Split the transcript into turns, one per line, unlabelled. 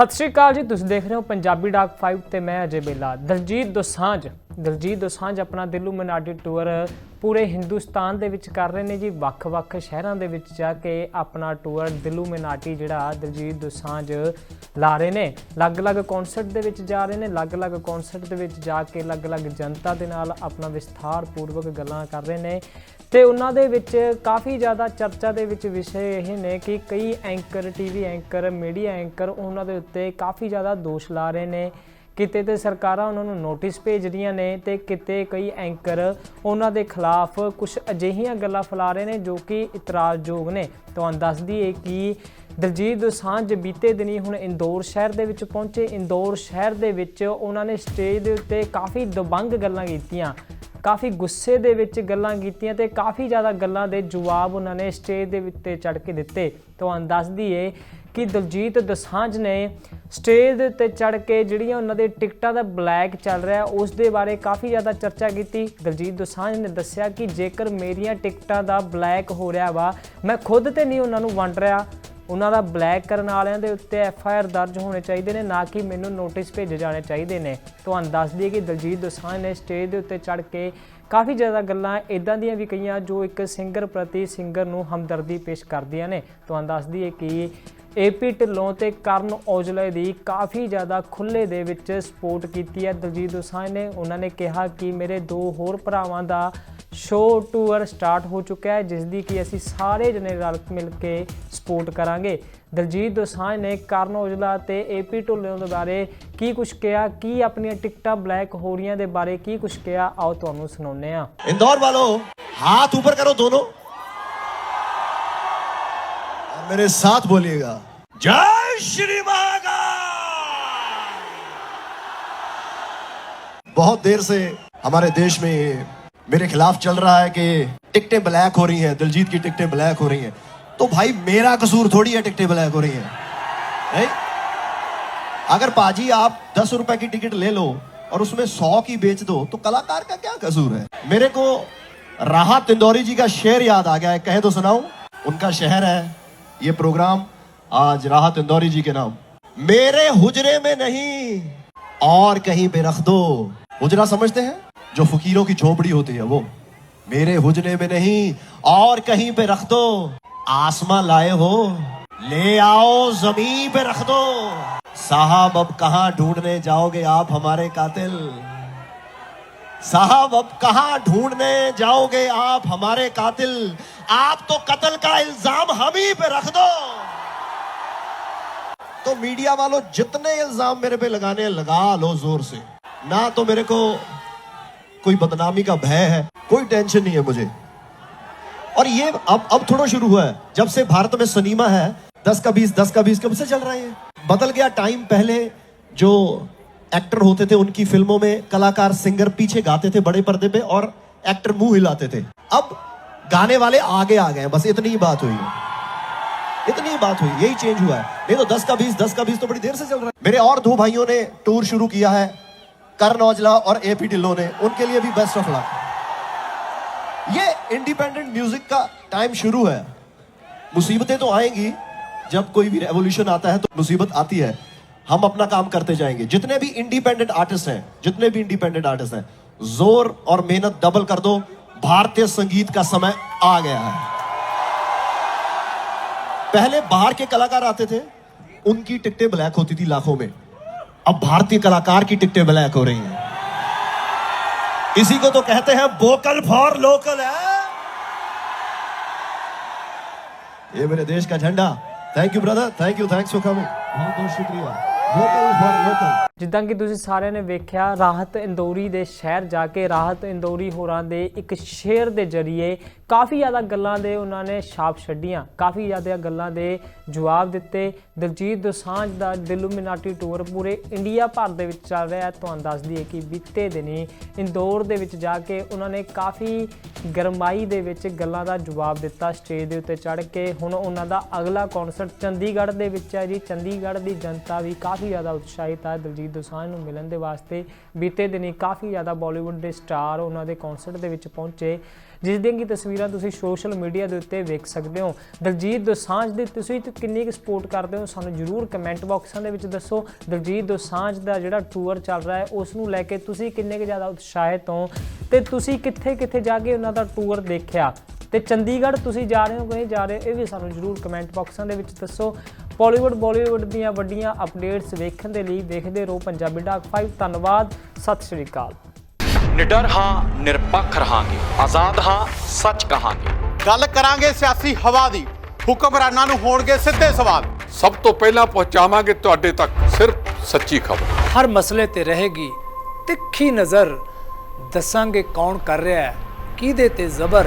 ਸਤਿ ਸ਼੍ਰੀ ਅਕਾਲ ਜੀ, ਤੁਸੀਂ ਦੇਖ ਰਹੇ ਹੋ ਪੰਜਾਬੀ ਡਾਕ 5 ਤੇ ਮੈਂ ਅਜੇ ਬੇਲਾ। ਦਲਜੀਤ ਦੋਸਾਂਝ ਦਲਜੀਤ ਦੋਸਾਂਝ ਆਪਣਾ ਦਿਲੂ ਮਨਾਟੀ ਟੂਰ ਪੂਰੇ ਹਿੰਦੁਸਤਾਨ ਦੇ ਵਿੱਚ ਕਰ ਰਹੇ ਨੇ ਜੀ। ਵੱਖ-ਵੱਖ ਸ਼ਹਿਰਾਂ ਦੇ ਵਿੱਚ ਜਾ ਕੇ ਆਪਣਾ ਟੂਰ ਦਿਲੂ ਮਨਾਟੀ ਜਿਹੜਾ ਦਲਜੀਤ ਦੋਸਾਂਝ ਲਾ ਰਹੇ ਨੇ। ਅਲੱਗ-ਅਲੱਗ ਕਨਸਰਟ ਦੇ ਵਿੱਚ ਜਾ ਰਹੇ ਨੇ। ਅਲੱਗ-ਅਲੱਗ ਕਨਸਰਟ ਦੇ ਵਿੱਚ ਜਾ ਕੇ ਅਲੱਗ-ਅਲੱਗ ਜਨਤਾ ਦੇ ਨਾਲ ਆਪਣਾ ਵਿਸਥਾਰ ਪੂਰਵਕ ਗੱਲਾਂ ਕਰ ਰਹੇ ਨੇ। ਤੇ ਉਹਨਾਂ ਦੇ ਵਿੱਚ ਕਾਫੀ ਜ਼ਿਆਦਾ ਚਰਚਾ ਦੇ ਵਿੱਚ ਵਿਸ਼ੇ ਇਹ ਨੇ ਕਿ ਕਈ anchor TV anchor media anchor ਉਹਨਾਂ ਦੇ ਉੱਤੇ ਕਾਫੀ ਜ਼ਿਆਦਾ ਦੋਸ਼ ਲਾ ਰਹੇ ਨੇ। ਕਿਤੇ ਤੇ ਸਰਕਾਰਾਂ ਉਹਨਾਂ ਨੂੰ ਨੋਟਿਸ ਭੇਜਦੀਆਂ ਨੇ ਤੇ ਕਿਤੇ ਕਈ ਐਂਕਰ ਉਹਨਾਂ ਦੇ ਖਿਲਾਫ ਕੁਝ ਅਜਿਹੀਆਂ ਗੱਲਾਂ ਫੈਲਾ ਰਹੇ ਨੇ ਜੋ ਕਿ ਇਤਰਾਜ਼ਯੋਗ ਨੇ। ਤੁਹਾਨੂੰ ਦੱਸ ਦਈਏ ਕਿ ਦਲਜੀਤ ਦੋਸਾਂਝ ਬੀਤੇ ਦਿਨੀ ਹੁਣ ਇੰਦੌਰ ਸ਼ਹਿਰ ਦੇ ਵਿੱਚ ਪਹੁੰਚੇ। ਇੰਦੌਰ ਸ਼ਹਿਰ ਦੇ ਵਿੱਚ ਉਹਨਾਂ ਨੇ ਸਟੇਜ ਦੇ ਉੱਤੇ ਕਾਫੀ ਦਬੰਗ ਗੱਲਾਂ ਕੀਤੀਆਂ, ਕਾਫੀ ਗੁੱਸੇ ਦੇ ਵਿੱਚ ਗੱਲਾਂ ਕੀਤੀਆਂ ਤੇ ਕਾਫੀ ਜ਼ਿਆਦਾ ਗੱਲਾਂ ਦੇ ਜਵਾਬ ਉਹਨਾਂ ਨੇ ਸਟੇਜ ਦੇ ਉੱਤੇ ਚੜ ਕੇ ਦਿੱਤੇ। ਤੁਹਾਨੂੰ ਦੱਸ ਦਈਏ ਕਿ ਦਲਜੀਤ ਦਸਾਂਝ ਨੇ ਸਟੇਜ ਦੇ ਉੱਤੇ ਚੜ ਕੇ ਜਿਹੜੀਆਂ ਉਹਨਾਂ ਦੇ ਟਿਕਟਾਂ ਦਾ ਬਲੈਕ ਚੱਲ ਰਿਹਾ, ਉਸ ਦੇ ਬਾਰੇ ਕਾਫੀ ਜ਼ਿਆਦਾ ਚਰਚਾ ਕੀਤੀ। ਦਲਜੀਤ ਦੋਸਾਂਝ ਨੇ ਦੱਸਿਆ ਕਿ ਜੇਕਰ ਮੇਰੀਆਂ ਟਿਕਟਾਂ ਦਾ ਬਲੈਕ ਹੋ ਰਿਹਾ ਵਾ, ਮੈਂ ਖੁਦ ਤੇ ਨਹੀਂ ਉਹਨਾਂ ਨੂੰ ਵੰਡ ਰਿਹਾ। ਉਹਨਾਂ ਦਾ ਬਲੈਕ ਕਰਨ ਵਾਲਿਆਂ ਦੇ ਉੱਤੇ ਐਫ ਆਈ ਆਰ ਦਰਜ ਹੋਣੇ ਚਾਹੀਦੇ ਨੇ, ਨਾ ਕਿ ਮੈਨੂੰ ਨੋਟਿਸ ਭੇਜੇ ਜਾਣੇ ਚਾਹੀਦੇ ਨੇ। ਤੁਹਾਨੂੰ ਦੱਸ ਦਈਏ ਕਿ ਦਲਜੀਤ ਦੋਸਾਂਝ ਨੇ ਸਟੇਜ ਦੇ ਉੱਤੇ ਚੜ ਕੇ ਕਾਫੀ ਜ਼ਿਆਦਾ ਗੱਲਾਂ ਇਦਾਂ ਦੀਆਂ ਵੀ ਕਹੀਆਂ ਜੋ ਇੱਕ ਸਿੰਗਰ ਪ੍ਰਤੀ ਸਿੰਗਰ ਨੂੰ ਹਮਦਰਦੀ ਪੇਸ਼ ਕਰਦੀਆਂ ਨੇ। ਤੁਹਾਨੂੰ ਦੱਸ ਦਈਏ ਕਿ ਏਪੀ ਢਿੱਲੋਂ ਤੇ ਕਰਨ ਔਜਲੇ ਦੀ ਕਾਫੀ ਜ਼ਿਆਦਾ ਖੁੱਲੇ ਦੇ ਵਿੱਚ ਸਪੋਰਟ ਕੀਤੀ ਹੈ। ਦਲਜੀਤ ਦੋਸਾਂਝ ਨੇ ਉਹਨਾਂ ਨੇ ਕਿਹਾ ਕਿ ਮੇਰੇ ਦੋ ਹੋਰ ਭਰਾਵਾਂ ਦਾ ਸ਼ੋਅ ਟੂਰ ਸਟਾਰਟ ਹੋ ਚੁੱਕਾ ਹੈ ਜਿਸ ਦੀ ਕਿ ਅਸੀਂ ਸਾਰੇ ਜਣੇ ਰਲ ਮਿਲ ਕੇ ਸਪੋਰਟ ਕਰਾਂਗੇ ਦਲਜੀਤ ਦੋਸਾਂਝ ਨੇ ਕਰਨ ਔਜਲਾ ਤੇ ਏਪੀ ਢਿੱਲੋਂ ਦੇ ਬਾਰੇ ਕੀ ਕੁਝ ਕਿਹਾ ਕੀ ਆਪਣੀਆਂ ਟਿਕਟਾਂ ਬਲੈਕ ਹੋ ਰਹੀਆਂ ਦੇ ਬਾਰੇ ਕੀ ਕੁਝ ਕਿਹਾ ਆਓ ਤੁਹਾਨੂੰ ਸੁਣਾਉਂਦੇ ਹਾਂ
इंदौर वालों हाथ ऊपर करो दोनों और मेरे साथ बोलिएगा जय श्री महाकाल बहुत देर से हमारे देश में ये मेरे खिलाफ चल रहा है कि टिकटें ब्लैक हो रही हैं, दिलजीत की टिकटें ब्लैक हो रही हैं। तो भाई मेरा कसूर थोड़ी है टिकटें ब्लैक हो रही हैं। अगर पाजी आप दस रुपए की टिकट ले लो और उसमें सौ की बेच दो तो कलाकार का क्या कसूर है? मेरे को राहत इंदौरी जी का शेर याद आ गया है। कहे तो सुनाऊं? उनका शहर है। ये प्रोग्राम आज राहत इंदौरी जी के नाम। मेरे हुजरे में नहीं, और कहीं पे रख दो। हुजरा समझते हैं? जो फकीरों की झोपड़ी होती है वो, मेरे हुजरे में नहीं, और कहीं पे रख दो। आसमां लाए हो, ले आओ, ज़मीन पे रख दो। साहब, अब कहा ढूँढने जाओगे आप हमारे कातिल? साहब, अब कहा ढूँढने जाओगे आप हमारे कातिल? आप तो कत्ल का इल्ज़ाम हम ही पे रख दो। तो मीडिया वालों जितने इल्ज़ाम मेरे पे लगाने लगा लो ज़ोर से। ना तो मेरे को कोई बदनामी का भय है, कोई टेंशन नहीं है मुझे। और ये अब अब थोड़ा शुरू हुआ है। जब से भारत में सिनेमा है, दस का बीस, दस का बीस कब से चल रहा है बदल गया टाइम पहले जो एक्टर होते थे, उनकी फ़िल्मों में कलाकार सिंगर पीछे गाते थे बड़े पर्दे पे और एक्टर मुँह हिलाते थे। अब गाने वाले आगे आ गए बस इतनी ही बात हुई इतनी ही बात हुई, यही चेंज हुआ है। नहीं तो दस का बीस, दस का बीस तो बड़ी देर से चल रहा है। मेरे और दो भाइयों ने टूर शुरू किया है। करण औजला और ए पी ढिल्लों ने उनके लिए भी बेस्ट ऑफ़ लक ये इंडिपेंडेंट म्यूज़िक का टाइम शुरू है। मुसीबतें तो आएँगी। जब कोई भी रेवोल्यूशन आता है तो मुसीबत आती है। हम अपना काम करते जाएँगे। जितने भी इंडिपेंडेंट आर्टिस्ट हैं, जितने भी इंडिपेंडेंट आर्टिस्ट हैं, ज़ोर और मेहनत डबल कर दो। भारतीय संगीत का समय आ गया है। पहले बाहर के कलाकार आते थे, उनकी टिकटें ब्लैक होती थी लाखों में। अब भारतीय कलाकार की टिकटें ब्लैक हो रही हैं। इसी को तो कहते हैं वोकल फॉर लोकल, है? ये मेरे देश का झंडा। Thank you brother thank you thanks for coming बहुत बहुत शुक्रिया। वोकल फॉर लोकल
ਜਿੱਦਾਂ ਕਿ ਤੁਸੀਂ ਸਾਰਿਆਂ ਨੇ ਵੇਖਿਆ, ਰਾਹਤ ਇੰਦੌਰੀ ਦੇ ਸ਼ਹਿਰ ਜਾ ਕੇ ਰਾਹਤ ਇੰਦੌਰੀ ਹੋਰਾਂ ਦੇ ਇੱਕ ਸ਼ੇਰ ਦੇ ਜ਼ਰੀਏ ਕਾਫੀ ਜ਼ਿਆਦਾ ਗੱਲਾਂ ਦੇ ਉਹਨਾਂ ਨੇ ਛਾਪ ਛੱਡੀਆਂ। ਕਾਫੀ ਜ਼ਿਆਦਾ ਗੱਲਾਂ ਦੇ ਜਵਾਬ ਦਿੱਤੇ। ਦਲਜੀਤ ਦੋਸਾਂਝ ਦਾ ਦਿਲੂਮਿਨਾਟੀ ਟੂਰ ਪੂਰੇ ਇੰਡੀਆ ਭਰ ਦੇ ਵਿੱਚ ਚੱਲ ਰਿਹਾ ਹੈ। ਤੁਹਾਨੂੰ ਦੱਸ ਦਈਏ ਕਿ ਬੀਤੇ ਦਿਨੀ ਇੰਦੌਰ ਦੇ ਵਿੱਚ ਜਾ ਕੇ ਉਹਨਾਂ ਨੇ ਕਾਫੀ ਗਰਮਾਈ ਦੇ ਵਿੱਚ ਗੱਲਾਂ ਦਾ ਜਵਾਬ ਦਿੱਤਾ। ਸਟੇਜ ਦੇ ਉੱਤੇ ਚੜ੍ਹ ਕੇ ਹੁਣ ਉਹਨਾਂ ਦਾ ਅਗਲਾ ਕਨਸਰਟ ਚੰਡੀਗੜ੍ਹ ਦੇ ਵਿੱਚ ਹੈ ਜੀ। ਚੰਡੀਗੜ੍ਹ ਦੀ ਜਨਤਾ ਵੀ ਕਾਫੀ ਜ਼ਿਆਦਾ ਉਤਸ਼ਾਹਿਤ ਹੈ ਦਲਜੀਤ ਦੋਸਾਂਝ ਨੂੰ ਮਿਲਣ ਦੇ ਵਾਸਤੇ ਬੀਤੇ ਦਿਨੀ ਕਾਫੀ ਜ਼ਿਆਦਾ ਬਾਲੀਵੁੱਡ ਦੇ ਸਟਾਰ ਉਹਨਾਂ ਦੇ ਕਨਸਰਟ ਦੇ ਵਿੱਚ ਪਹੁੰਚੇ, ਜਿਸ ਦੀਆਂ ਕਿ ਤਸਵੀਰਾਂ ਤੁਸੀਂ ਸੋਸ਼ਲ ਮੀਡੀਆ ਦੇ ਉੱਤੇ ਵੇਖ ਸਕਦੇ ਹੋ। ਦਲਜੀਤ ਦੋਸਾਂਝ ਦੀ ਤੁਸੀਂ ਕਿੰਨੀ ਕੁ ਸਪੋਰਟ ਕਰਦੇ ਹੋ, ਸਾਨੂੰ ਜਰੂਰ ਕਮੈਂਟ ਬਾਕਸਾਂ ਦੇ ਵਿੱਚ ਦੱਸੋ। ਦਲਜੀਤ ਦੋਸਾਂਝ ਦਾ ਜਿਹੜਾ ਟੂਰ ਚੱਲ ਰਿਹਾ ਹੈ, ਉਸ ਨੂੰ ਲੈ ਕੇ ਤੁਸੀਂ ਕਿੰਨੇ ਕੁ ਜ਼ਿਆਦਾ ਉਤਸ਼ਾਹਿਤ ਹੋ ਤੇ ਤੁਸੀਂ ਕਿੱਥੇ ਕਿੱਥੇ ਜਾ ਕੇ ਉਹਨਾਂ ਦਾ ਟੂਰ ਦੇਖਿਆ? ਤੇ ਚੰਡੀਗੜ੍ਹ ਤੁਸੀਂ ਜਾ ਰਹੇ ਹੋ ਕਿ ਜਾ ਰਹੇ ਇਹ ਵੀ ਸਾਨੂੰ ਜਰੂਰ ਕਮੈਂਟ ਬਾਕਸਾਂ ਦੇ ਵਿੱਚ ਦੱਸੋ। ਬਾਲੀਵੁੱਡ ਬਾਲੀਵੁੱਡ ਦੀਆਂ ਵੱਡੀਆਂ ਅਪਡੇਟਸ ਵੇਖਣ ਦੇ ਲਈ ਵੇਖਦੇ ਰਹੋ ਪੰਜਾਬੀ ਡਾਕ 5 ਧੰਨਵਾਦ ਸਤਿ ਸ਼੍ਰੀ ਅਕਾਲ।
ਨਿਡਰ ਹਾਂ ਨਿਰਪੱਖ ਰਹਾਂਗੇ। ਆਜ਼ਾਦ ਹਾਂ ਸੱਚ ਕਹਾਂਗੇ।
ਗੱਲ ਕਰਾਂਗੇ ਸਿਆਸੀ ਹਵਾ ਦੀ। ਹੁਕਮਰਾਨਾਂ ਨੂੰ ਹੋਣਗੇ ਸਿੱਧੇ ਸਵਾਲ।
ਸਭ ਤੋਂ ਪਹਿਲਾਂ ਪਹੁੰਚਾਵਾਂਗੇ ਤੁਹਾਡੇ ਤੱਕ ਸਿਰਫ ਸੱਚੀ ਖਬਰ।
ਹਰ ਮਸਲੇ ਤੇ ਰਹੇਗੀ ਤਿੱਖੀ ਨਜ਼ਰ। ਦੱਸਾਂਗੇ ਕੌਣ ਕਰ ਰਿਹਾ ਹੈ ਕਿਹਦੇ ਤੇ ਜ਼ਬਰ।